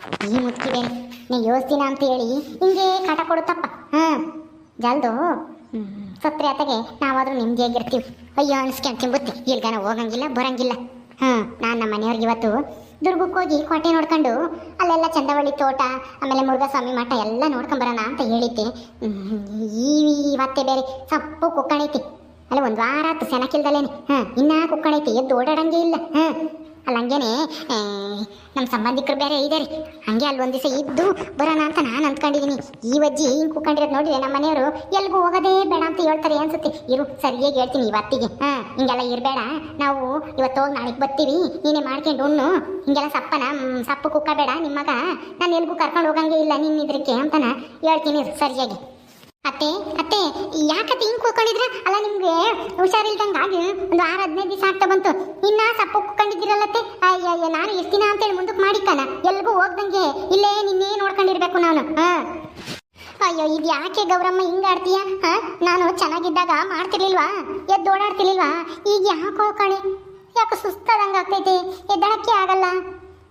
ಈ ಮುಚ್ಚಿದೆ. ನೀ ಯೋಸ್ತಿನ ಅಂತ ಹೇಳಿ ಹಿಂಗೆ ಕಾಟ ಕೊಡುತ್ತಪ್ಪ. ಹಾಂ ಜಲ್ದು. ಹ್ಮ್, ಸತ್ರೆ ಆತಗೆ ನಾವಾದ್ರೂ ನೆಮ್ಮದಿಯಾಗಿರ್ತೀವಿ ಅಯ್ಯೋ ಅನ್ಸ್ಕೊಂಡು ತಿಂಬುತ್ತೆ. ಇಲ್ಗಾನ ಹೋಗಂಗಿಲ್ಲ ಬರಂಗಿಲ್ಲ. ಹಾಂ ನಾನು ನಮ್ಮ ಮನೆಯವ್ರಿಗೆ ಇವತ್ತು ದುರ್ಗಕ್ಕೆ ಹೋಗಿ ಕೋಟೆ ನೋಡ್ಕೊಂಡು ಅಲ್ಲೆಲ್ಲ ಚಂದವಳ್ಳಿ ತೋಟ ಆಮೇಲೆ ಮುರುಘಸ್ವಾಮಿ ಮಠ ಎಲ್ಲ ನೋಡ್ಕೊಂಬರೋಣ ಅಂತ ಹೇಳಿದ್ದೆ. ಈ ಇವತ್ತೆ ಬೇರೆ ಸಪ್ಪು ಕುಕ್ಕಣೈತಿ. ಅಲ್ಲ ಒಂದು ವಾರ ಆತು ಸೆನಕಿಲ್ದಲೇನೆ ಹಾಂ ಇನ್ನ ಕುಕ್ಕಣೈತಿ. ಎದ್ದು ಓಡಾಡಂಗೆ ಇಲ್ಲ. ಹಾಂ ಅಲ್ಲ, ಹಂಗೇನೆ. ನಮ್ಮ ಸಂಬಂಧಿಕರು ಬೇರೆ ಇದ್ದಾರೆ ಹಂಗೆ ಅಲ್ಲಿ ಒಂದು ದಿವಸ ಇದ್ದು ಬರೋಣ ಅಂತ ನಾನು ಅಂದ್ಕೊಂಡಿದ್ದೀನಿ ಈ ಅಜ್ಜಿ ಹಿಂಗೆ ಕೂಕೊಂಡಿರೋದು ನೋಡಿದ್ರೆ ನಮ್ಮ ಮನೆಯವರು ಎಲ್ಗೂ ಹೋಗೋದೇ ಬೇಡ ಅಂತ ಹೇಳ್ತಾರೆ ಅನ್ಸುತ್ತೆ. ಇರು, ಸರಿಯಾಗಿ ಹೇಳ್ತೀನಿ ಇವತ್ತಿಗೆ. ಹಾಂ, ಹಿಂಗೆಲ್ಲ ಇರಬೇಡ. ನಾವು ಇವತ್ತು ಹೋಗಿ ನಾಳೆಗೆ ಬರ್ತೀವಿ. ನೀನೇ ಮಾಡ್ಕೊಂಡು ಉಣ್ಣು. ಹಿಂಗೆಲ್ಲ ಸಪ್ಪನ ಸಪ್ಪು ಕುಕ್ಕ ಬೇಡ ನಿಮ್ಮ ಮಗ. ನಾನು ಎಲ್ಗೂ ಕರ್ಕೊಂಡು ಹೋಗಂಗೆ ಇಲ್ಲ ನಿನ್ನ ಇದ್ರಕ್ಕೆ ಅಂತನ ಹೇಳ್ತೀನಿ ಸರಿಯಾಗಿ. ಅತ್ತೆ ಅತ್ತೆ, ಯಾಕತ್ತೆ ಹಿಂಗ್ ಕೂಕೊಂಡಿದ್ರ ಅಲ್ಲ, ನಿಮ್ಗೆ ಹುಷಾರಿಲ್ದಂಗಾಗಿ ಒಂದು ಆರು, ಹದಿನೈದು ದಿವಸ ಆಗ್ತಾ ಬಂತು. ಇನ್ನ ಸಪ್ಪು ಕೂತ್ಕೊಂಡಿದ್ದೀರಲ್ಲತ್ತೆ ಅಯ್ಯ ನಾನು ಎಷ್ಟು ದಿನ ಅಂತೇಳಿ ಮುಂದಕ್ಕೆ ಮಾಡಿಕನ ಎಲ್ಗೂ ಹೋಗ್ದಂಗೆ. ಇಲ್ಲೇ ನಿನ್ನೇ ನೋಡ್ಕೊಂಡಿರ್ಬೇಕು ನಾನು. ಅಯ್ಯೋ, ಇದು ಯಾಕೆ ಗೌರಮ್ಮ ಹಿಂಗ ಆಡ್ತೀಯ? ನಾನು ಚೆನ್ನಾಗಿದ್ದಾಗ ಮಾಡ್ತಿರ್ಲಿಲ್ವಾ? ಎದ್ದು ಓಡಾಡ್ತಿರ್ಲಿಲ್ವಾ? ಈಗ ಯಾಕೋ ಕಣೆ. ಯಾಕೆ ಸುಸ್ತಾದಂಗೆ ಆಗ್ತೈತಿ. ಎದ್ದಾಡಕ್ಕೆ ಆಗಲ್ಲ.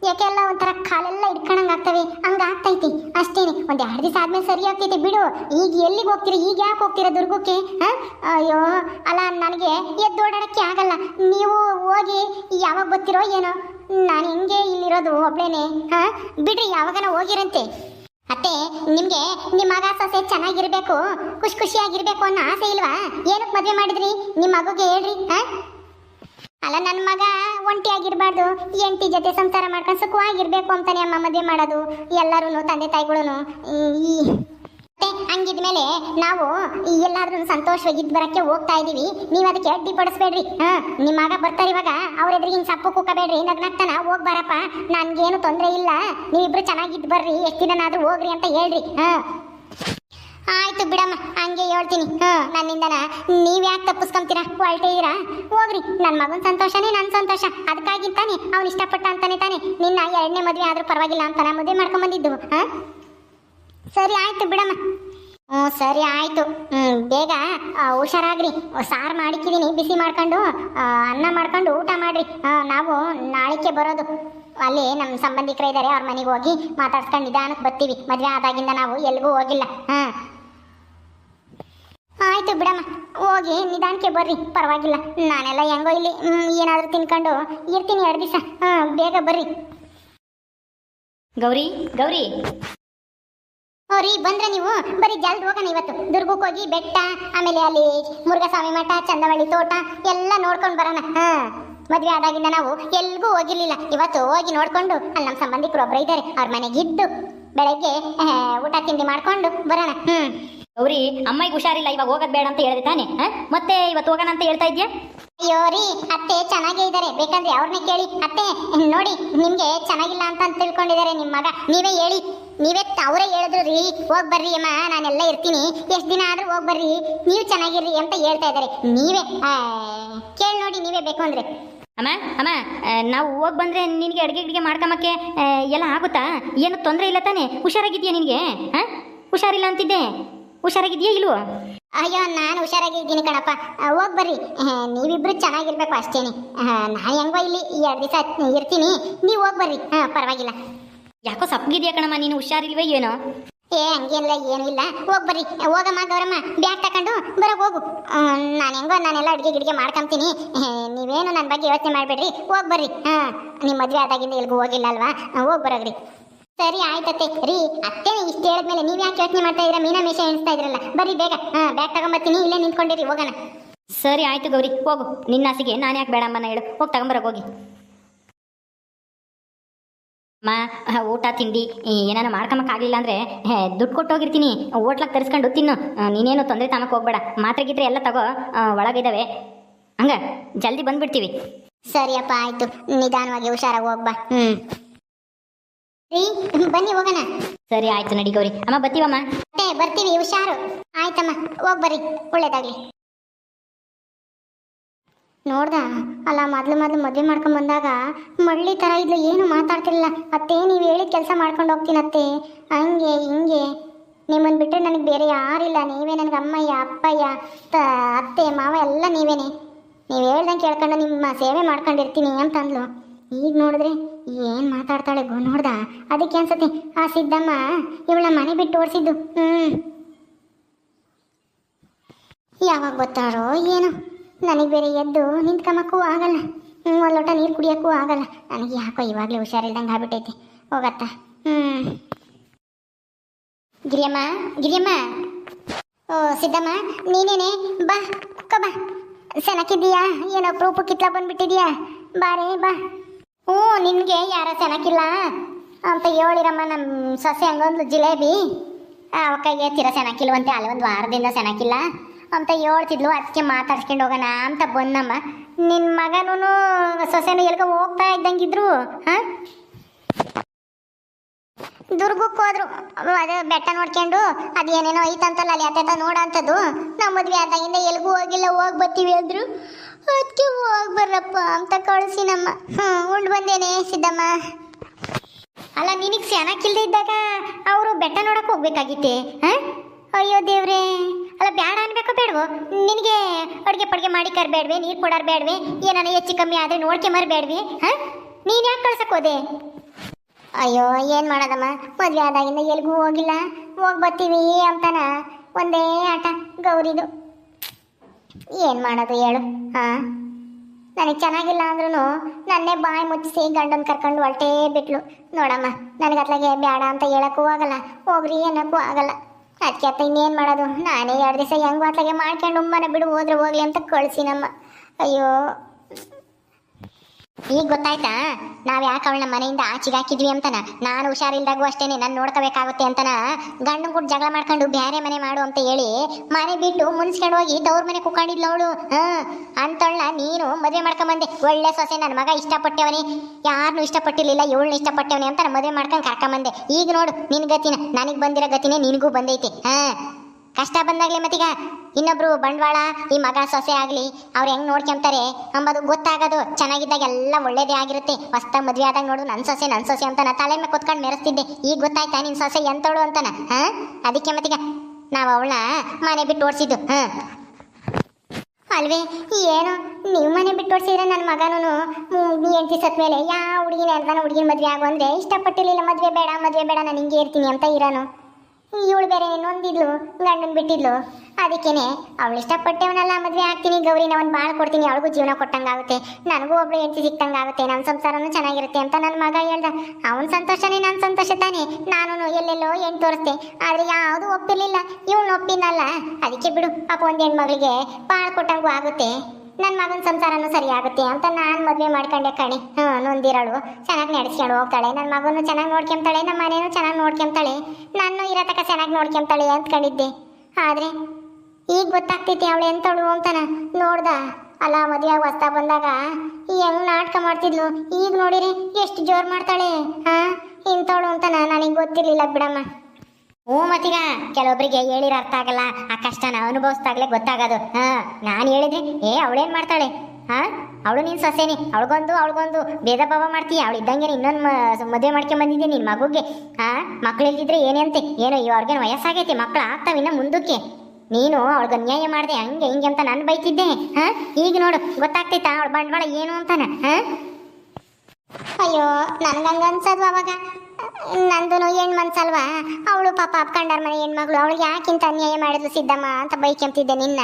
ಯಾಕೆಲ್ಲ ಒಂಥರ ಕಾಲೆಲ್ಲ ಇಟ್ಕೊಂಡಂಗೆ ಆಗ್ತವೆ? ಹಂಗ ಆಗ್ತೈತಿ. ಅಷ್ಟೇನೆ. ಒಂದು ಎರಡು ದಿವಸ ಆದ್ಮೇಲೆ ಸರಿ ಆಗ್ತೈತಿ ಬಿಡು. ಈಗ ಎಲ್ಲಿಗೆ ಹೋಗ್ತೀರಿ? ಈಗ ಯಾಕೆ ಹೋಗ್ತೀರಾ ದುರ್ಗಕ್ಕೆ? ಅಯ್ಯೋ, ಅಲ್ಲ, ನನಗೆ ಎದ್ದು ಓಡಾಡೋಕ್ಕೆ ಆಗಲ್ಲ. ನೀವು ಹೋಗಿ ಯಾವಾಗ ಬರ್ತಿರೋ ಏನೋ. ನಾನು ಹಿಂಗೆ ಇಲ್ಲಿರೋದು ಒಬ್ಳೇನೆ. ಹಾ? ಬಿಡ್ರಿ, ಯಾವಾಗನ ಹೋಗಿರಂತೆ. ಅತ್ತೆ, ನಿಮಗೆ ನಿಮ್ಮ ಮಗ ಸೊಸೆ ಚೆನ್ನಾಗಿರ್ಬೇಕು. ಖುಷಿ ಖುಷಿಯಾಗಿರ್ಬೇಕು ಅನ್ನೋ ಆಸೆ ಇಲ್ವಾ? ಏನಕ್ಕೆ ಮದುವೆ ಮಾಡಿದ್ರಿ? ನಿಮ್ಮ ಮಗುಗೆ ಹೇಳ್ರಿ. ಹಾ? ಅಲ್ಲ ನನ್ನ ಮಗ ಒಂಟಿಯಾಗಿರ್ಬಾರ್ದು ಎಂಟಿ ಜೊತೆ ಸಂಸಾರ ಮಾಡ್ಕೊಂಡು ಸುಖವಾಗಿರ್ಬೇಕು ಅಂತಾನೆ ಅಮ್ಮ ಮದುವೆ ಮಾಡೋದು. ಎಲ್ಲರೂ ತಂದೆ ತಾಯಿಗಳು ಈ ಮತ್ತೆ ಹಂಗಿದ್ಮೇಲೆ ನಾವು ಎಲ್ಲಾದ್ರೂ ಇದ್ ಬರಕ್ಕೆ ಹೋಗ್ತಾ ಇದೀವಿ. ನೀವು ಅದಕ್ಕೆ ಅಡ್ಡಿ ಪಡಿಸ್ಬೇಡ್ರಿ. ಹಾ ನಿಮ್ಮ ಮಗ ಬರ್ತಾರೆ ಇವಾಗ. ಅವ್ರ ಎದುರಿಗೆ ಹಿಂಗೆ ಸಪ್ಪು ಕುಕ್ಕಬೇಡ್ರಿ. ನಗ್ನಗ್ತಾನ, ಹೋಗ್ ಬರಪ್ಪ. ನನ್ಗೇನು ತೊಂದರೆ ಇಲ್ಲ. ನೀವಿಬ್ರು ಚೆನ್ನಾಗಿದ್ದು ಬರ್ರಿ. ಎಷ್ಟು ಆದ್ರೂ ಹೋಗ್ರಿ ಅಂತ ಹೇಳ್ರಿ. ಹಾ. ಆಯ್ತು ಬಿಡಮ್ಮ, ಹಂಗೆ ಹೇಳ್ತೀನಿ. ಹಾ, ನನ್ನಿಂದನ ನೀವು ಯಾಕೆ ತಪ್ಪಿಸ್ಕೊಂತೀರಾ? ಹೊರಟೇ ಹೋಗ್ರಿ ನನ್ನ ಮಗನ ಸಂತೋಷನೇ ನನ್ನ ಸಂತೋಷ. ಅದಕ್ಕಾಗಿ ತಾನೆ ಅವ್ನು ಇಷ್ಟಪಟ್ಟ ಅಂತಾನೆ ತಾನೆ ನಿನ್ನ ಎರಡನೇ ಮದುವೆ ಆದ್ರೂ ಪರವಾಗಿಲ್ಲ ಅಂತ ನಾ ಮದುವೆ ಮಾಡ್ಕೊಂಬಂದಿದ್ದು ಹಾಂ? ಸರಿ ಆಯ್ತು ಬಿಡಮ್ಮ. ಹ್ಞೂ, ಸರಿ ಆಯಿತು. ಹ್ಞೂ ಬೇಗ ಹುಷಾರಾಗ್ರಿ. ಸಾರು ಮಾಡಿಕ್ಕಿದ್ದೀನಿ ಬಿಸಿ ಮಾಡ್ಕೊಂಡು ಅನ್ನ ಮಾಡ್ಕೊಂಡು ಊಟ ಮಾಡಿರಿ. ನಾವು ನಾಳಿಕೆ ಬರೋದು. ಅಲ್ಲಿ ನಮ್ಮ ಸಂಬಂಧಿಕರ ಇದ್ದಾರೆ ಅವ್ರ ಮನೆಗೆ ಹೋಗಿ ಮಾತಾಡ್ಸ್ಕೊಂಡು ನಿಧಾನಕ್ಕೆ ಬರ್ತೀವಿ. ಮದುವೆ ಆದಾಗಿಂದ ನಾವು ಎಲ್ಲಿಗೂ ಹೋಗಿಲ್ಲ, ಹಾಂ? ಆಯ್ತು ಬಿಡಮ್ಮ. ಹೋಗಿ ನಿಧಾನಕ್ಕೆ ಬರ್ರಿ. ಪರವಾಗಿಲ್ಲ. ನಾನೆಲ್ಲ ಹೆಂಗೋ ಇಲ್ಲಿ ಹ್ಮ್, ಏನಾದ್ರು ತಿನ್ಕೊಂಡು ಇರ್ತೀನಿ ಎರಡು ದಿವಸ. ಹಾಂ ಬೇಗ ಬರ್ರಿ. ಗೌರಿ ಗೌರಿ. ಅವ್ರಿ ಬಂದ್ರೆ ನೀವು? ಬರೀ ಜಲ್ದಿ ಹೋಗೋಣ ಇವತ್ತು. ದುರ್ಗಕ್ಕೆ ಹೋಗಿ ಬೆಟ್ಟ ಆಮೇಲೆ ಅಲ್ಲಿ ಮುರುಘಸ್ವಾಮಿ ಮಠ ಚಂದವಳ್ಳಿ ತೋಟ ಎಲ್ಲ ನೋಡ್ಕೊಂಡು ಬರೋಣ. ಹಾ ಮದುವೆ ಆದಾಗಿಂದ ನಾವು ಎಲ್ಗೂ ಹೋಗಿರ್ಲಿಲ್ಲ. ಇವತ್ತು ಹೋಗಿ ನೋಡ್ಕೊಂಡು ಅಲ್ಲಿ ನಮ್ಮ ಸಂಬಂಧಿಕರು ಒಬ್ಬರು ಇದ್ದಾರೆ ಅವ್ರ ಮನೆಗಿದ್ದು ಬೆಳಗ್ಗೆ ಊಟ ತಿಂಡಿ ಮಾಡ್ಕೊಂಡು ಬರೋಣ. ಹ್ಮ್. ಗೌರಿ ಅಮ್ಮಗೆ ಹುಷಾರಿಲ್ಲ ಇವಾಗ ಹೋಗದ್ ಬೇಡ ಅಂತ ಹೇಳಿದೆ ತಾನೆ ಹ? ಮತ್ತೆ ಇವತ್ತು ಹೋಗೋಣ ಅಂತ ಹೇಳ್ತಾ ಇದ್ಯಾ? ಅಯ್ಯೋ ರೀ ಅತ್ತೆ ಚೆನ್ನಾಗೇ ಇದ್ದಾರೆ ಬೇಕಂದ್ರೆ ಅವ್ರನ್ನೇ ಕೇಳಿ. ಅತ್ತೆ ನೋಡಿ ನಿಮ್ಗೆ ಚೆನ್ನಾಗಿಲ್ಲ ಅಂತ ಅಂತ ತಿಳ್ಕೊಂಡಿದ್ದಾರೆ ನಿಮ್ಮ ಮಗ. ನೀವೇ ಹೇಳಿ. ನೀವೇ ಅವರೇ ಹೇಳಿದ್ರು ರೀ ಹೋಗ್ ಬರ್ರಿ ಅಮ್ಮ ನಾನೆಲ್ಲ ಇರ್ತೀನಿ. ಎಷ್ಟು ದಿನ ಆದ್ರೂ ಹೋಗ್ ಬರ್ರಿ. ನೀವು ಚೆನ್ನಾಗಿರ್ರಿ ಅಂತ ಹೇಳ್ತಾ ಇದ್ದಾರೆ ನೀವೇ ಕೇಳಿ ನೋಡಿ ನೀವೇ ಬೇಕು ಅಂದ್ರೆ. ಅಮ್ಮ ಅಮ್ಮ ನಾವು ಹೋಗ್ ಬಂದ್ರೆ ನಿನಗೆ ಅಡುಗೆ ಗಿಡಿಗೆ ಮಾಡ್ಕೊಂಬಕ್ಕೆ ಎಲ್ಲ ಆಗುತ್ತಾ? ಏನು ತೊಂದರೆ ಇಲ್ಲ ತಾನೆ? ಹುಷಾರಾಗಿದ್ಯಾ ನಿನಗೆ ಹಾಂ? ಹುಷಾರಿಲ್ಲ ಅಂತಿದ್ದೆ? ಹುಷಾರಾಗಿದ್ಯಾ ಇಲ್ವೋ? ಅಯ್ಯೋ ನಾನು ಹುಷಾರಾಗಿದ್ದೀನಿ ಕಣಪ್ಪ. ಹೋಗಿ ಬರ್ರಿ. ನೀವಿಬ್ರು ಚೆನ್ನಾಗಿರ್ಬೇಕು ಅಷ್ಟೇನೆ. ನಾನು ಹೆಂಗೋ ಇಲ್ಲಿ ಎರಡು ದಿವಸ ಇರ್ತೀನಿ. ನೀವು ಹೋಗಿ ಬರ್ರಿ. ಹಾಂ ಪರವಾಗಿಲ್ಲ. ಯಾಕೋ ಸಪ್ಪಗಿದ್ಯಾ ಕಣಮ್ಮ ನೀನು ಹುಷಾರಿಲ್ವೇ ಏನೋ? ಏ ಹಂಗೇನಿಲ್ಲ ಏನೂ ಇಲ್ಲ ಹೋಗ್ ಬರ್ರಿ. ಹೋಗಮ್ಮ ಗೌರಮ್ಮ ಬ್ಯಾಗ್ ತಗೊಂಡು ಬರೋ ಹೋಗು. ನಾನು ಹೆಂಗೋ ನಾನೆಲ್ಲ ಅಡುಗೆ ಗಿಡಿಗೆ ಮಾಡ್ಕೊಂತೀನಿ. ನೀವೇನು ನನ್ನ ಬಗ್ಗೆ ಯೋಚನೆ ಮಾಡಬೇಡ್ರಿ. ಹೋಗಿ ಬರ್ರಿ. ಹಾಂ ನಿಮ್ಮ ಮದುವೆ ಆದಾಗಿಂದ ಎಲ್ಗೂ ಹೋಗಿಲ್ಲ ಅಲ್ವಾ? ಹೋಗಿ ಬರೋಗ್ರಿ. ಸರಿ ಆಯ್ತತ್ತೆ ರೀ ಅತ್ತೆ ಇಷ್ಟು ಹೇಳಿದ್ಮೇಲೆ ನೀವು ಯಾಕೆ ಯೋಚನೆ ಮಾಡ್ತಾ ಇದ್ರ ಮೀನಾ ಮೇಷ ಎಣಿಸ್ತಾ ಇದ್ರಲ್ಲ. ಬರಿ ಬೇಗ. ಹಾಂ ಬ್ಯಾಗ್ ತಗೊಂಬರ್ತೀನಿ. ಇಲ್ಲೇ ನಿಂತ್ಕೊಂಡಿರಿ ಹೋಗೋಣ. ಸರಿ ಆಯ್ತು ಗೌರಿ ಹೋಗು. ನಿನ್ನ ಹಸಿಗೆ ನಾನು ಯಾಕೆ ಬೇಡ ಅಮ್ಮನ ಹೇಳು. ಹೋಗಿ ತಗೊಂಬರ ಹೋಗಿ. ಅಮ್ಮ ಊಟ ತಿಂಡಿ ಏನಾನ ಮಾಡ್ಕೊಂಬಕ್ಕಾಗಲಿಲ್ಲ ಅಂದರೆ ದುಡ್ಡು ಕೊಟ್ಟು ಹೋಗಿರ್ತೀನಿ. ಹೋಟ್ಲಾಗ ತರಿಸ್ಕೊಂಡು ತಿನ್ನು. ನೀನೇನು ತೊಂದರೆ ಹೋಗ್ಬೇಡ. ಮಾತ್ರೆ ಗಿತ್ರೆ ಎಲ್ಲ ತಗೋ. ಒಳಗಿದಾವೆ. ಹಂಗ ಜಲ್ದಿ ಬಂದ್ಬಿಡ್ತೀವಿ. ಸರಿಯಪ್ಪ ಆಯ್ತು. ನಿಧಾನವಾಗಿ ಹುಷಾರಾಗಿ ಹೋಗ್ಬಾ ಹ್ಞೂ ರೀ ಬನ್ನಿ ಹೋಗೋಣ. ಸರಿ ಆಯ್ತು ನಡಿ ಗೌರಿ. ಅಮ್ಮ ಬರ್ತೀವಮ್ಮ? ಅತ್ತೆ ಬರ್ತೀವಿ ಹುಷಾರು. ಆಯ್ತಮ್ಮ ಹೋಗ್ ಬರ್ರಿ ಒಳ್ಳೇದಾಗ್ಲಿ. ನೋಡ್ದ ಅಲ್ಲ ಮೊದ್ಲು ಮೊದಲು ಮದುವೆ ಮಾಡ್ಕೊಂಡ್ ಬಂದಾಗ ಮಳ್ಳಿ ತರ ಇದ್ಲು ಏನು ಮಾತಾಡ್ತಿರ್ಲಿಲ್ಲ. ಅತ್ತೆ ನೀವು ಹೇಳಿದ ಕೆಲಸ ಮಾಡ್ಕೊಂಡು ಹೋಗ್ತೀನಿ ಅತ್ತೆ. ಹಂಗೆ ಹಿಂಗೆ. ನಿಮ್ಮನ್ನು ಬಿಟ್ಟರೆ ನನಗೆ ಬೇರೆ ಯಾರಿಲ್ಲ. ನೀವೇ ನನಗೆ ಅಮ್ಮಯ್ಯ ಅಪ್ಪಯ್ಯ ತ ಅತ್ತೆ ಮಾವ ಎಲ್ಲ ನೀವೇನೆ. ನೀವು ಹೇಳ್ದಂಗೆ ಕೇಳ್ಕೊಂಡು ನಿಮ್ಮ ಸೇವೆ ಮಾಡ್ಕೊಂಡಿರ್ತೀನಿ ಅಂತಂದ್ಲು. ಈಗ ನೋಡಿದ್ರೆ ಏನು ಮಾತಾಡ್ತಾಳೆ ನೋಡ್ದ ಅದಕ್ಕೆ ಅನ್ಸತ್ತೆ, ಆ ಸಿದ್ದಮ್ಮ ಇವಳ ಮನೆ ಬಿಟ್ಟು ಓಡಿಸಿದ್ದು. ಹ್ಞೂ ಯಾವಾಗ ಗೊತ್ತಾರೋ ಏನೋ. ನನಗೆ ಬೇರೆ ಎದ್ದು ನಿಂತ್ಕೊಂಬಕ್ಕೂ ಆಗಲ್ಲ. ಹ್ಞೂ ಒಂದು ಲೋಟ ನೀರು ಕುಡಿಯೋಕ್ಕೂ ಆಗಲ್ಲ. ನನಗೆ ಯಾಕೋ ಇವಾಗಲೇ ಹುಷಾರಿಲ್ದಂಗೆ ಆಗ್ಬಿಟ್ಟೈತಿ. ಹೋಗತ್ತ. ಹ್ಞೂ ಗಿರಿಯಮ್ಮ ಗಿರಿಯಮ್ಮ. ಓ, ಸಿದ್ದಮ್ಮ, ನೀನೇನೆ? ಬಾ ಬಾ. ಸೆನಕಿದ್ದೀಯಾ ಏನೋ ಪ್ರೂಪು ಕಿತ್ಲ ಬಂದ್ಬಿಟ್ಟಿದ್ಯಾ? ಬಾರೇ, ಬಾ. ಹ್ಞೂ, ನಿನಗೆ ಯಾರ ಚೆನ್ನಾಗಿಲ್ಲ ಅಂತ ಹೇಳಿರಮ್ಮ ನಮ್ಮ ಸೊಸೆ ಹಂಗೊಂದು ಜಿಲೇಬಿ. ಅವಕ್ಕಾಗೆ ತಿರ ಅಲ್ಲಿ ಒಂದು ವಾರದಿಂದ ಸೆನಕಿಲ್ಲ ಅಂತ ಹೇಳ್ತಿದ್ಲು ಅದಕ್ಕೆ ಮಾತಾಡ್ಸ್ಕೊಂಡು ಹೋಗೋಣ ಅಂತ ಬಂದಮ್ಮ. ನಿನ್ನ ಮಗನೂ ಸೊಸೆನೂ ಎಲ್ಲಿಗೋ ಹೋಗ್ತಾ ಇದ್ದಂಗಿದ್ರು, ಹಾಂ? ದುರ್ಗಕ್ಕೆ ಹೋದ್ರು. ಅದು ಬೆಟ್ಟ ನೋಡ್ಕೊಂಡು ಅದೇನೇನೋ ಐತಂತಲ್ಲ ಅಲ್ಲಿ ಅತ್ತ ನೋಡಂಥದ್ದು ನಮ್ಮ ಮದ್ವೆ ಆದಾಗಿಂದ ಎಲ್ಗೂ ಹೋಗಿಲ್ಲ, ಹೋಗಿ ಬರ್ತೀವಿ ಅಂದ್ರು. ಅದಕ್ಕೆ ಹೋಗಿ ಬರ್ರಪ್ಪ ಅಂತ ಕಳಿಸಿ ನಮ್ಮ ಹ್ಞೂ ಉಂಡು ಬಂದೇನೆ ಸಿದ್ದಮ್ಮ. ಅಲ್ಲ, ನಿನಗೆ ಚೆನ್ನಾಗಿಲ್ದೇ ಇದ್ದಾಗ ಅವರು ಬೆಟ್ಟ ನೋಡಕ್ಕೆ ಹೋಗ್ಬೇಕಾಗಿತ್ತೆ, ಹಾಂ? ಅಯ್ಯೋ ದೇವ್ರೇ. ಅಲ್ಲ ಬೇಡ ಅನ್ಬೇಕೋ ಬೇಡವೋ? ನಿನಗೆ ಅಡುಗೆ ಪಡ್ಗೆ ಮಾಡಿ ಕರ್ಬೇಡ್ವಿ, ನೀರು ಕೊಡೋರು ಬೇಡ್ವೆ, ಏನಾನ ಹೆಚ್ಚು ಕಮ್ಮಿ ಆದರೆ ನೋಡ್ಕೆ ಹಾಂ? ನೀನು ಯಾಕೆ ಕಳ್ಸಕ್ಕೆ ಹೋದೆ? ಅಯ್ಯೋ, ಏನು ಮಾಡೋದಮ್ಮ? ಮದುವೆ ಆದಾಗಿಂದ ಎಲ್ಗೂ ಹೋಗಿಲ್ಲ. ಹೋಗಿ ಬರ್ತೀವಿ ಅಂತಾನ? ಒಂದೇ ಆಟ, ಗೌರಿದು. ಏನು ಮಾಡೋದು ಹೇಳು ಹಾಂ ನನಗೆ ಚೆನ್ನಾಗಿಲ್ಲ ಅಂದ್ರೂ ನನ್ನೇ ಬಾಯಿ ಮುಚ್ಚಿಸಿ ಗಂಡನ ಕರ್ಕೊಂಡು ಹೊರಟೇ ಬಿಟ್ಲು. ನೋಡಮ್ಮ, ನನಗೆ ಅತ್ಲಾಗೆ ಬೇಡ ಅಂತ ಹೇಳಕ್ಕೂ ಆಗಲ್ಲ, ಹೋಗ್ರಿ ಅನ್ನಕ್ಕೂ ಆಗಲ್ಲ. ಅದಕ್ಕೆ ಅತ್ತ ಇನ್ನೇನು ಮಾಡೋದು? ನಾನೇ ಎರಡು ದಿವಸ ಹೆಂಗು ಅತ್ಲಾಗೆ ಮಾಡ್ಕೊಂಡು ಉಮ್ಮನೆ ಬಿಡು, ಹೋದ್ರೆ ಹೋಗ್ಲಿ ಅಂತ ಕಳಿಸಿನಮ್ಮ. ಅಯ್ಯೋ ಈಗ ಗೊತ್ತಾಯ್ತಾ? ನಾವ್ ಯಾಕೆ ಅವಳನ್ನ ಮನೆಯಿಂದ ಆಚೆಗೆ ಹಾಕಿದ್ವಿ ಅಂತನ? ನಾನು ಹುಷಾರಿಲ್ದಾಗೂ ಅಷ್ಟೇನೆ, ನನ್ ನೋಡ್ಕೋಬೇಕಾಗುತ್ತೆ ಅಂತನ? ಗಂಡನ್ ಕೂಡ ಜಗಳ ಮಾಡ್ಕೊಂಡು ಬೇರೆ ಮನೆ ಮಾಡು ಅಂತ ಹೇಳಿ ಮನೆ ಬಿಟ್ಟು ಮುನ್ಸ್ಕೊಂಡು ಹೋಗಿ ತವ್ರ ಮನೆ ಕುಕ್ಕೊಂಡಿದ್ಲು ಅವಳು. ಹಾ ಅಂತಳ್ಳ ನೀನು ಮದುವೆ ಮಾಡ್ಕೊಂಬಂದೆ ಒಳ್ಳೆ ಸೊಸೆ ನನ್ನ ಮಗ ಇಷ್ಟಪಟ್ಟವನಿ. ಯಾರನ್ನು ಇಷ್ಟಪಟ್ಟಿರ್ಲಿಲ್ಲ, ಇವಳನ್ನ ಇಷ್ಟಪಟ್ಟವನಿ ಅಂತ ಮದುವೆ ಮಾಡ್ಕೊಂಡು ಕರ್ಕೊಂಬಂದೆ ಈಗ ನೋಡು, ನಿನ್ ಗತಿನ. ನನಗ್ ಬಂದಿರೋ ಗತಿನೇ ನಿನಗೂ ಬಂದೈತಿ. ಹಾ, ಕಷ್ಟ ಬಂದಾಗ್ಲೇ ಮತ್ತೀಗ. ಇನ್ನೊಬ್ರು ಬಂಡವಾಳ, ಈ ಮಗ ಸೊಸೆ ಆಗಲಿ, ಅವ್ರು ಹೆಂಗೆ ನೋಡ್ಕೊಂತಾರೆ ಅಂಬೋದು ಗೊತ್ತಾಗೋದು. ಚೆನ್ನಾಗಿದ್ದಾಗ ಎಲ್ಲ ಒಳ್ಳೇದೇ ಆಗಿರುತ್ತೆ. ಹೊಸ್ತಾಗ ಮದುವೆ ಆದಾಗ ನೋಡು ನನ್ನ ಸೊಸೆ ನನ್ನ ಸೊಸೆ ಅಂತಾನ ತಲೆ ಮೇಲೆ ಕುತ್ಕೊಂಡು ಮೆರೆಸ್ತಿದ್ದೆ. ಈಗ ಗೊತ್ತಾಯ್ತಾ ನಿನ್ನ ಸೊಸೆ ಎಂತೋಳು ಅಂತಾನ? ಹಾಂ? ಅದಕ್ಕೆ ಮತ್ತೀಗ ನಾವು ಅವಳ ಮನೆ ಬಿಟ್ಟು ಓಡಿಸಿದ್ದು. ಹಾಂ. ಅಲ್ವೇ, ಏನು? ನೀವು ಮನೆ ಬಿಟ್ಟು ಓಡಿಸಿದ್ರೆ ನನ್ನ ಮಗನೂ ನೀ ಹೆಂಡತಿ ಸತ್ ಮೇಲೆ ಯಾವ ಹುಡುಗಿನ ಅಂತ ಹುಡುಗಿನ ಮದುವೆ ಆಗು ಅಂದರೆ ಇಷ್ಟಪಟ್ಟಿರಲಿಲ್ಲ. ಮದುವೆ ಬೇಡ ಮದುವೆ ಬೇಡ, ನಾನು ಹಿಂಗೆ ಇರ್ತೀನಿ ಅಂತ ಇರೋನು. ಇವಳು ಬೇರೆ ನೊಂದಿದ್ಲು ಗಂಡನ್ ಬಿಟ್ಟಿದ್ಲು. ಅದಕ್ಕೇನೆ ಅವಳು ಇಷ್ಟಪಟ್ಟೆವನಲ್ಲ ಮದುವೆ ಆಗ್ತೀನಿ, ಗೌರಿನ ಒಂದು ಬಾಳ್ ಕೊಡ್ತೀನಿ, ಅವಳಿಗೂ ಜೀವನ ಕೊಟ್ಟಂಗಾಗುತ್ತೆ, ನನಗೂ ಒಬ್ಳು ಹೆಂಡತಿ ಸಿಕ್ತಂಗಾಗುತ್ತೆ ನನ್ನ ಸಂಸಾರನೂ ಚೆನ್ನಾಗಿರುತ್ತೆ ಅಂತ ನನ್ನ ಮಗ ಹೇಳ್ದ. ಅವನ ಸಂತೋಷನೇ ನನ್ನ ಸಂತೋಷ ತಾನೆ ನಾನು ಎಲ್ಲೆಲ್ಲೋ ಹೆಣ್ಣು ತೋರಿಸ್ತೆ ಆದರೆ ಯಾವುದು ಒಪ್ಪಿರ್ಲಿಲ್ಲ. ಇವಳು ಒಪ್ಪಿನಲ್ಲ ಅದಕ್ಕೆ ಬಿಡು, ಪಾಪ ಒಂದು ಹೆಣ್ಮಗಳಿಗೆ ಬಾಳ್ ಕೊಟ್ಟಂಗೂ ಆಗುತ್ತೆ. ನನ್ನ ಮಗನ ಸಂಸಾರನೂ ಸರಿಯಾಗುತ್ತೆ ಅಂತ ನಾನು ಮದುವೆ ಮಾಡ್ಕೊಂಡೆ ಕಣೆ. ಹ್ಞೂ ನೊಂದಿರಳು. ಚೆನ್ನಾಗಿ ನಡೆಸ್ಕೊಂಡು ಹೋಗ್ತಾಳೆ. ನನ್ನ ಮಗನು ಚೆನ್ನಾಗಿ ನೋಡ್ಕೊಂತಾಳೆ ನಮ್ಮ ಮನೇನು ಚೆನ್ನಾಗಿ ನೋಡ್ಕೊಂತಾಳೆ. ನಾನು ಇರೋ ಚೆನ್ನಾಗಿ ನೋಡ್ಕೊಂತಾಳೆ ಅಂದ್ಕೊಂಡಿದ್ದೆ. ಆದರೆ ಈಗ ಗೊತ್ತಾಗ್ತೈತಿ ಅವಳು ಎಂತವಳು ಅಂತಾನ ನೋಡ್ದ. ಅಲ್ಲ ಮದುವೆ ಹೊಸ್ತಾ ಬಂದಾಗ ಹೆಂಗ್ ನಾಟಕ ಮಾಡ್ತಿದ್ಲು? ಈಗ ನೋಡಿರಿ, ಎಷ್ಟು ಜೋರು ಮಾಡ್ತಾಳೆ. ಹಾ, ಇಂಥವಳು ಅಂತಾನ ನನಗೆ ಗೊತ್ತಿರಲಿಲ್ಲ ಬಿಡಮ್ಮ. ಹ್ಞೂ ಮತ್ತೀಗ ಕೆಲವೊಬ್ಬರಿಗೆ ಹೇಳಿರ ಅರ್ಥ ಆಗಲ್ಲ, ಆ ಕಷ್ಟನ ಅನುಭವಿಸ್ದಾಗ್ಲೇ ಗೊತ್ತಾಗೋದು. ಹಾ, ನಾನು ಹೇಳಿದ್ರೆ, ಏ ಅವಳೇನು ಮಾಡ್ತಾಳೆ? ಹಾಂ, ಅವಳು ನೀನು ಸೊಸೆನಿ, ಅವಳಿಗೊಂದು ಅವಳಿಗೊಂದು. ಭೇದ ಭಾವ ಮಾಡ್ತೀಯ? ಅವಳು ಇದ್ದಂಗೆ ಇನ್ನೊಂದು ಮದುವೆ ಮಾಡ್ಕೊಂಡ್ ಬಂದಿದ್ದೀನಿ ನಿನ್ ಮಗುಗೆ. ಹಾಂ ಮಕ್ಳು ಇಲ್ದಿದ್ರೆ ಏನೇ ಅಂತೆ? ಏನೋ ಇವ್ರಿಗೇನು ವಯಸ್ಸಾಗೈತೆ, ಮಕ್ಳು ಆಗ್ತಾವೆ ಇನ್ನ ಮುಂದಕ್ಕೆ. ನೀನು ಅವಳಿಗೆ ಅನ್ಯಾಯ ಮಾಡಿದೆ, ಹಂಗೆ ಹಿಂಗೆ ಅಂತ ನಾನು ಬೈತಿದ್ದೆ. ಹಾಂ, ಈಗ ನೋಡು, ಗೊತ್ತಾಗ್ತೈತಾ? ಅವಳು ಬಂಡವಾಳ ಏನು ಅಂತಾನೆ? ಹಾಂ? ಅಯ್ಯೋ, ನನ್ಗಂಗ ಅನ್ಸೋದು ಅವಾಗ. ನಂದು ಹೆಣ್ಣು ಮನ್ಸಲ್ವಾ ಅವಳು ಪಾಪ ಅಪ್ಕಂಡಾರ ಮನೆ ಹೆಣ್ಮಗಳು. ಅವಳು ಯಾಕಿಂತ ಅನ್ಯಾಯ ಮಾಡಿದ್ಲು ಸಿದ್ದಮ್ಮ ಅಂತ ಬೈಕೆಂಬ್ತಿದ್ದೆ ನಿನ್ನ?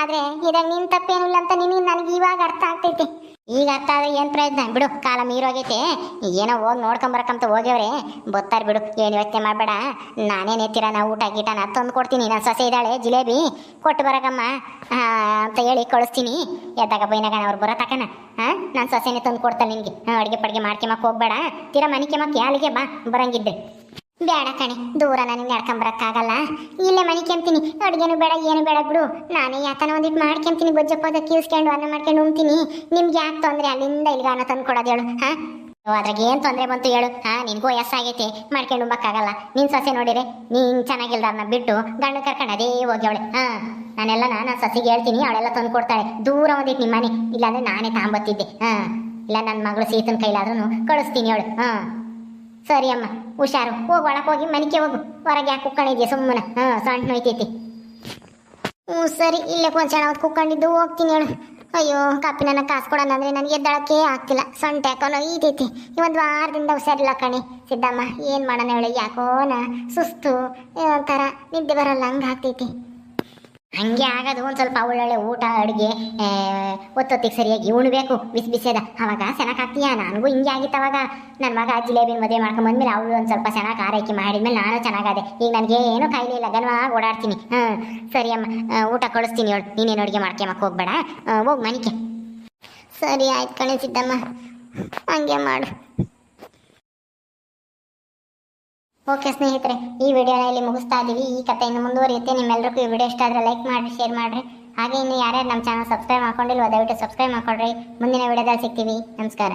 ಆದ್ರೆ ಇದಾಗ ನಿನ್ ತಪ್ಪೇನಿಲ್ಲ ಅಂತ ನಿನಗೆ ನನಗೆ ಇವಾಗ ಅರ್ಥ ಆಗ್ತೈತಿ. ಈಗ ಅರ್ಥ ಆದ್ರೆ ಏನ್ ಪ್ರಯತ್ನ ಬಿಡು, ಕಾಲ ಮೀರೋಗೈತೆ. ಏನೋ ಹೋಗಿ ನೋಡ್ಕೊಂಬರಕಂತ ಹೋಗ್ಯವ್ರೆ. ಬತ್ತಾರ ಬಿಡು, ಏನು ಯೋಚನೆ ಮಾಡಬೇಡ. ನಾನೇ ಎತ್ತೀರ, ನಾ ಊಟ ಗೀಟ ನಾ ತಂದು ಕೊಡ್ತೀನಿ. ನನ್ನ ಸೊಸೆ ಇದ್ದಾಳೆ, ಜಿಲೇಬಿ. ಕೊಟ್ಟು ಬರಕಮ್ಮ. ಅಂತ ಹೇಳಿ ಕಳಿಸ್ತೀನಿ. ಎದ್ದಾಗ ಬೈನಾಗ ಅವ್ರು ಬರೋ ತಕನ. ಹಾಂ ನಾನು ಸೊಸೆನೇ ತಂದು ಕೊಡ್ತಾನೆ ನಿನಗೆ. ಅಡುಗೆ ಪಡ್ಗೆ ಮಾಡ್ಕೊಂಬಕ್ಕೆ ಹೋಗ್ಬೇಡ. ತೀರಾ ಮನೆ ಮಕ್ಕೆ ಯಾಲಿಗೆ ಬಾ ಬರಂಗಿದ್ರೆ ಬೇಡ ಕಣೆ ದೂರ ನನಗೆ ನಡ್ಕೊಂಬರಕ್ಕಾಗಲ್ಲ. ಇಲ್ಲೇ ಮನೆ ಕೆಂತೀನಿ ಅಡುಗೆನೂ ಬೇಡ, ಏನು ಬೇಡ ಬಿಡು. ನಾನೇ ಯಾತನ ಒಂದಿಟ್ಟು ಮಾಡ್ಕೊಂತೀನಿ ಬೊಜ್ಜಪ್ಪದ ಕೀಸ್ಕೊಂಡು ಅನ್ನ ಮಾಡ್ಕೊಂಡು ಉಣ್ತೀನಿ. ನಿಮ್ಗೆ ಯಾಕೆ ತೊಂದರೆ? ಅಲ್ಲಿಂದ ಇಲ್ಲಿಗೆ ಅನ್ನ ತಂದು ಹೇಳು, ಹಾ? ಅದ್ರಾಗ ಏನು ತೊಂದರೆ ಬಂತು ಹೇಳು, ಹಾ? ಎಸ್ ಆಗೈತೆ ಮಾಡ್ಕೊಂಡು ಉಂಬಕ್ಕಾಗಲ್ಲ ನಿನ್ ಸೊಸೆ ನೋಡಿರೆ, ನೀನ್ ಚೆನ್ನಾಗಿಲ್ದಾರನ್ನ ಬಿಟ್ಟು ಗಂಡು ಕರ್ಕೊಂಡು ಅದೇ ಹೋಗಿ ಅವಳೆ, ಹಾಂ? ನಾನೆಲ್ಲ ನಾನು ಸಸಿಗೆ ಹೇಳ್ತೀನಿ, ಅವಳೆಲ್ಲ ತಂದು ಕೊಡ್ತಾಳೆ. ದೂರ ಒಂದಿಟ್ಟು ನಿಮ್ಮನೆ. ಇಲ್ಲಾಂದ್ರೆ ನಾನೇ ತಾಂಬತ್ತಿದ್ದೆ, ಹಾಂ? ಇಲ್ಲ ನನ್ನ ಮಗಳು ಸೀತನ ಕೈಲಾದ್ರೂ ಕಳಿಸ್ತೀನಿ ಅವಳು ಹಾ? ಸರಿ ಅಮ್ಮ, ಹುಷಾರು. ಹೋಗಿ ಒಳಗೆ ಹೋಗಿ ಮನೆಗೆ ಹೋಗು. ಹೊರಗೆ ಯಾಕೆ ಕುಕ್ಕೊಂಡಿದ್ಯಾ ಸುಮ್ಮನೆ? ಹಾಂ, ಸಣ್ಣ ನೋಯ್ತೈತಿ ಹ್ಞೂ, ಸರಿ, ಇಲ್ಲೇ ಕೊಂಚ ಹೊತ್ತು ಕುಕ್ಕೊಂಡಿದ್ದು ಹೋಗ್ತೀನಿ ಹೇಳು. ಅಯ್ಯೋ ಕಾಪಿ ನನ್ನ ಕಾಸು ಕೊಡೋಣ ಅಂದ್ರೆ ನನಗೆ ಎದ್ದಳಕ್ಕೆ ಆಗ್ತಿಲ್ಲ. ಸೊಂಟ ಯಾಕೋ ಈತೈತಿ ಒಂದು ವಾರದಿಂದ ಹುಷಾರಿಲ್ಲ ಕಣಿ. ಸಿದ್ದಮ್ಮ, ಏನು ಮಾಡೋಣ ಹೇಳಿ? ಯಾಕೋನ ಸುಸ್ತು. ಒಂಥರ ನಿದ್ದೆ ಬರಲ್ಲ ಹಂಗೆ ಆಗ್ತೈತಿ ಹಂಗೆ ಆಗೋದು, ಒಂದು ಸ್ವಲ್ಪ ಒಳ್ಳೊಳ್ಳೆ ಊಟ, ಅಡುಗೆ ಒತ್ತೊತ್ತಿಗೆ ಸರಿಯಾಗಿ ಉಣ್ಬೇಕು ಬಿಸಿ ಬಿಸಿಯದ ಅವಾಗ ಸೆನಕಾಗ್ತೀಯ ನನಗೂ ಹಿಂಗೆ ಆಗಿತ್ತು ಅವಾಗ. ನನ್ನ ಮಗ ಜಿಲೇಬಿನ ಮದುವೆ ಮಾಡ್ಕೊಂಡ್ ಬಂದ್ಮೇಲೆ ಅವಳು ಒಂದು ಸ್ವಲ್ಪ ಚೆನ್ನಾಗಿ ಆರೈಕೆ ಮಾಡಿದ್ಮೇಲೆ ನಾನು ಚೆನ್ನಾಗಾದೆ. ಈಗ ನನಗೆ ಏನೂ ಕಾಯಿಲೆ ಇಲ್ಲ, ಗನವಾಗಿ ಓಡಾಡ್ತೀನಿ. ಹಾಂ ಸರಿಯಮ್ಮ ಊಟ ಕಳಿಸ್ತೀನಿ ಹೇಳು. ನೀನೇನು ಅಡುಗೆ ಮಾಡ್ಕೊಂಬಕ್ಕೆ ಹೋಗ್ಬೇಡ? ಹೋಗಿ ಮನಿಕೆ ಸರಿ ಆಯ್ತು ಕಳಿಸಿದ್ದಮ್ಮ ಹಂಗೆ ಮಾಡು. ಓಕೆ ಸ್ನೇಹಿತರೆ, ಈ ವಿಡಿಯೋನ ಇಲ್ಲಿ ಮುಗಿಸ್ತಾ ಇದ್ದೀವಿ ಈ ಕಥೆಯನ್ನು ಮುಂದುವರಿಯುತ್ತೆ. ನಿಮ್ಮೆಲ್ಲರಿಗೂ ಈ ವಿಡಿಯೋ ಇಷ್ಟ ಆದರೆ ಲೈಕ್ ಮಾಡಿರಿ, ಶೇರ್ ಮಾಡಿರಿ. ಹಾಗೆ ಇನ್ನು ಯಾರ್ಯಾರು ನಮ್ಮ ಚಾನಲ್ ಸಬ್ಸ್ಕ್ರೈಬ್ ಮಾಡ್ಕೊಂಡಿಲ್ವೋ, ದಯವಿಟ್ಟು ಸಬ್ಸ್ಕ್ರೈಬ್ ಮಾಡ್ಕೊಳ್ರಿ. ಮುಂದಿನ ವಿಡಿಯೋದಲ್ಲಿ ಸಿಗ್ತೀವಿ. ನಮಸ್ಕಾರ.